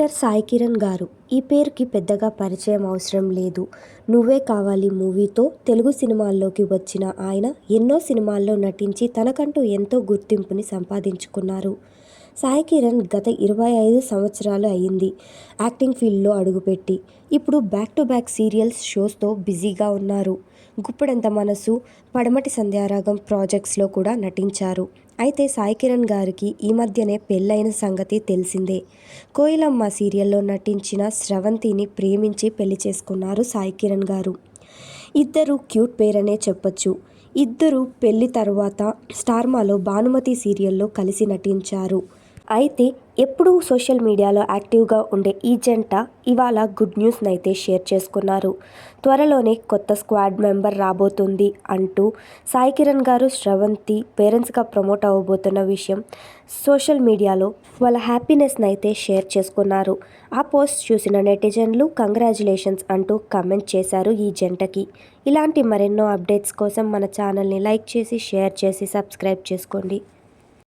Actor Sai Kiran గారు ఈ పేరుకి పెద్దగా పరిచయం అవసరం లేదు. నువ్వే కావాలి మూవీతో. తెలుగు సినిమాల్లోకి వచ్చిన ఆయన ఎన్నో సినిమాల్లో నటించి తనకంటూ ఎంతో గుర్తింపుని సంపాదించుకున్నారు. సాయి కిరణ్ గత ఇరవై ఐదు సంవత్సరాలు అయ్యింది యాక్టింగ్ ఫీల్డ్లో అడుగుపెట్టి. ఇప్పుడు బ్యాక్ టు బ్యాక్ సీరియల్స్ షోస్తో బిజీగా ఉన్నారు. గుప్పడంత మనసు పడమటి సంధ్యారాగం ప్రాజెక్ట్స్లో కూడా నటించారు. అయితే సాయి కిరణ్ గారికి ఈ మధ్యనే పెళ్ళైన సంగతి తెలిసిందే. కోయిలమ్మ సీరియల్లో నటించిన స్రవంతిని ప్రేమించి పెళ్ళి చేసుకున్నారు సాయి కిరణ్ గారు. ఇద్దరు క్యూట్ పేరనే చెప్పొచ్చు. ఇద్దరు పెళ్ళి తర్వాత స్టార్మాలో భానుమతి సీరియల్లో కలిసి నటించారు. అయితే ఎప్పుడూ సోషల్ మీడియాలో యాక్టివ్గా ఉండే ఈ జంట ఇవాళ గుడ్ న్యూస్ని అయితే షేర్ చేసుకున్నారు. త్వరలోనే కొత్త స్క్వాడ్ మెంబర్ రాబోతుంది అంటూ సాయి కిరణ్ గారు శ్రవంతి పేరెంట్స్గా ప్రమోట్ అవ్వబోతున్న విషయం సోషల్ మీడియాలో వాళ్ళ హ్యాపీనెస్ని అయితే షేర్ చేసుకున్నారు. ఆ పోస్ట్ చూసిన నెటిజన్లు కంగ్రాచులేషన్స్ అంటూ కమెంట్ చేశారు ఈ జంటకి. ఇలాంటి మరెన్నో అప్డేట్స్ కోసం మన ఛానల్ని లైక్ చేసి షేర్ చేసి సబ్స్క్రైబ్ చేసుకోండి.